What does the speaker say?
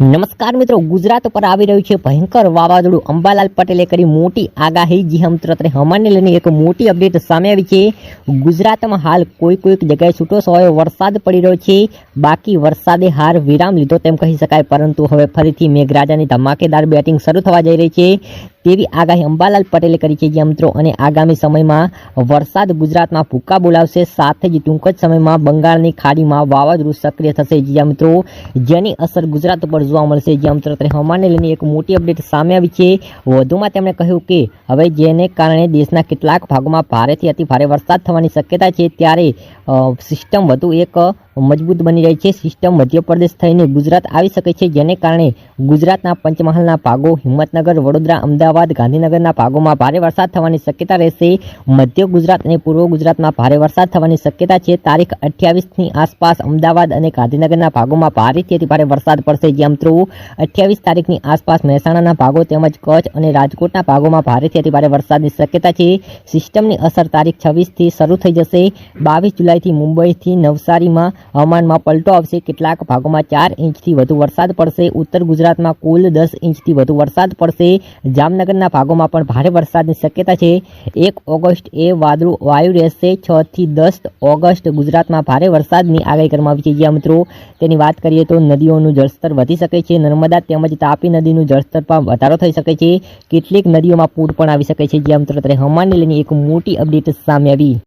નમસ્કાર મિત્રો, ગુજરાત પર આવી રહ્યું છે ભયંકર વાવાઝોડું. અંબાલાલ પટેલે કરી મોટી આગાહી. જી હમ તરત હવામાનને લઈને એક મોટી અપડેટ સામે આવી છે. ગુજરાતમાં હાલ કોઈ કોઈક જગ્યાએ છૂટો સવાયો વરસાદ પડી રહ્યો છે. બાકી વરસાદે હાર વિરામ લીધો તેમ કહી શકાય. પરંતુ હવે ફરીથી મેઘરાજાની ધમાકેદાર બેટિંગ શરૂ થવા જઈ રહી છે. તેવી આગાહી અંબાલાલ પટેલે કરી છે. જે મિત્રો, અને આગામી સમયમાં વરસાદ ગુજરાતમાં ભૂકા બોલાવશે. સાથે જ ટૂંક જ સમયમાં બંગાળની ખાડીમાં વાવાઝોડું સક્રિય થશે. જ્યાં મિત્રો, જેની અસર ગુજરાત ઉપર જોવા મળશે. જ્યાં મિત્રો અત્યારે હવામાનને લઈને એક મોટી અપડેટ સામે આવી છે. વધુમાં તેમણે કહ્યું કે, હવે જેને કારણે દેશના કેટલાક ભાગોમાં ભારેથી અતિ ભારે વરસાદ થવાની શક્યતા છે, ત્યારે સિસ્ટમ વધુ એક મજબૂત બની રહી છે. સિસ્ટમ મધ્યપ્રદેશ થઈને ગુજરાત આવી શકે છે, જેને કારણે ગુજરાતના પંચમહાલના ભાગો હિંમતનગર, વડોદરા, અમદાવાદ, ગાંધીનગરના ભાગોમાં ભારે વરસાદ થવાની શક્યતા રહેશે. મધ્ય ગુજરાત અને પૂર્વ ગુજરાતમાં ભારે વરસાદ થવાની શક્યતા છે. તારીખ અઠ્યાવીસની આસપાસ અમદાવાદ અને ગાંધીનગરના ભાગોમાં ભારેથી ભારે વરસાદ પડશે. જે મિત્રો અઠ્યાવીસ તારીખની આસપાસ મહેસાણાના ભાગો તેમજ કચ્છ અને રાજકોટના ભાગોમાં ભારેથી ભારે વરસાદની શક્યતા છે. સિસ્ટમની અસર તારીખ છવ્વીસથી શરૂ થઈ જશે. બાવીસ જુલાઈથી મુંબઈથી નવસારીમાં હવામાનમાં પલટો આવશે. કેટલાક ભાગોમાં ચાર ઇંચથી વધુ વરસાદ પડશે. ઉત્તર ગુજરાતમાં કુલ દસ ઇંચથી વધુ વરસાદ પડશે. જામનગરના ભાગોમાં પણ ભારે વરસાદની શક્યતા છે. એક ઓગસ્ટ એ વાદળું વાયુ રહેશે. છ થી દસ ઓગસ્ટ ગુજરાતમાં ભારે વરસાદની આગાહી કરવામાં આવી છે. જ્યાં મિત્રો, તેની વાત કરીએ તો નદીઓનું જળસ્તર વધી શકે છે. નર્મદા તેમજ તાપી નદીનું જળસ્તર પણ વધારો થઈ શકે છે. કેટલીક નદીઓમાં પૂર પણ આવી શકે છે. જ્યાં મિત્રો, અત્યારે હવામાનને લઈને એક મોટી અપડેટ સામે આવી.